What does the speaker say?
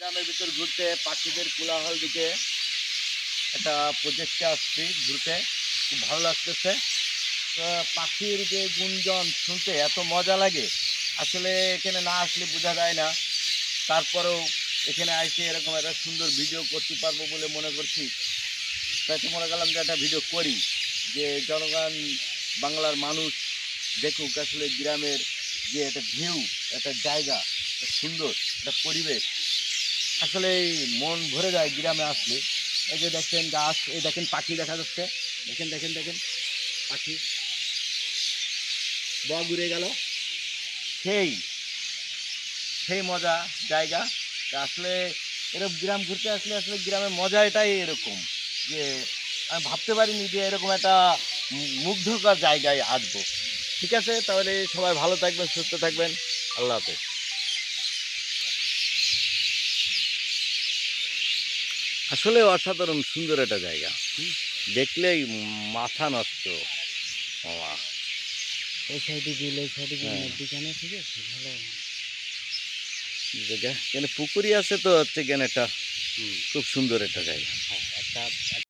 গ্রামের ভিতর ঘুরতে, পাখিদের কোলাহল দিকে একটা প্রজেক্টে আসছি ঘুরতে। খুব ভালো লাগতেছে। তো পাখির যে গুঞ্জন শুনতে এত মজা লাগে। আসলে এখানে না আসলে বোঝা যায় না। তারপরেও এখানে আসে এরকম একটা সুন্দর ভিডিও করতে পারব বলে মনে করছি। তাই তো মনে করলাম যে একটা ভিডিও করি, যে জনগণ, বাংলার মানুষ দেখুক আসলে গ্রামের যে একটা ভিউ একটা জায়গা সুন্দর, একটা পরিবেশ। আসলে মন ভরে যায় গ্রামে আসলে। এই যে দেখছেন গাছ, এই দেখেন পাখি দেখা যাচ্ছে। দেখেন দেখেন দেখেন, পাখি। ব ঘুরে গেল। সেই সেই মজা, জায়গা। আসলে এরকম গ্রাম ঘুরতে আসলে আসলে গ্রামের মজা এটাই এরকম যে আমি ভাবতে পারিনি যে এরকম একটা মুগ্ধকর জায়গায় আসব। ঠিক আছে? তাহলে সবাই ভালো থাকবেন, সুস্থ থাকবেন। আল্লাহ হাফেজ। আসলে অসাধারণ সুন্দর একটা জায়গা। দেখলেই মাথা নষ্ট। বাবা। ওই সাইডে বিল এই সাইডে বিল হ্যাঁ। ঠিক আছে? ভালো। জায়গা এখানে পুকুরি আছে তো হচ্ছে এখানে একটা খুব সুন্দর একটা জায়গা। হ্যাঁ।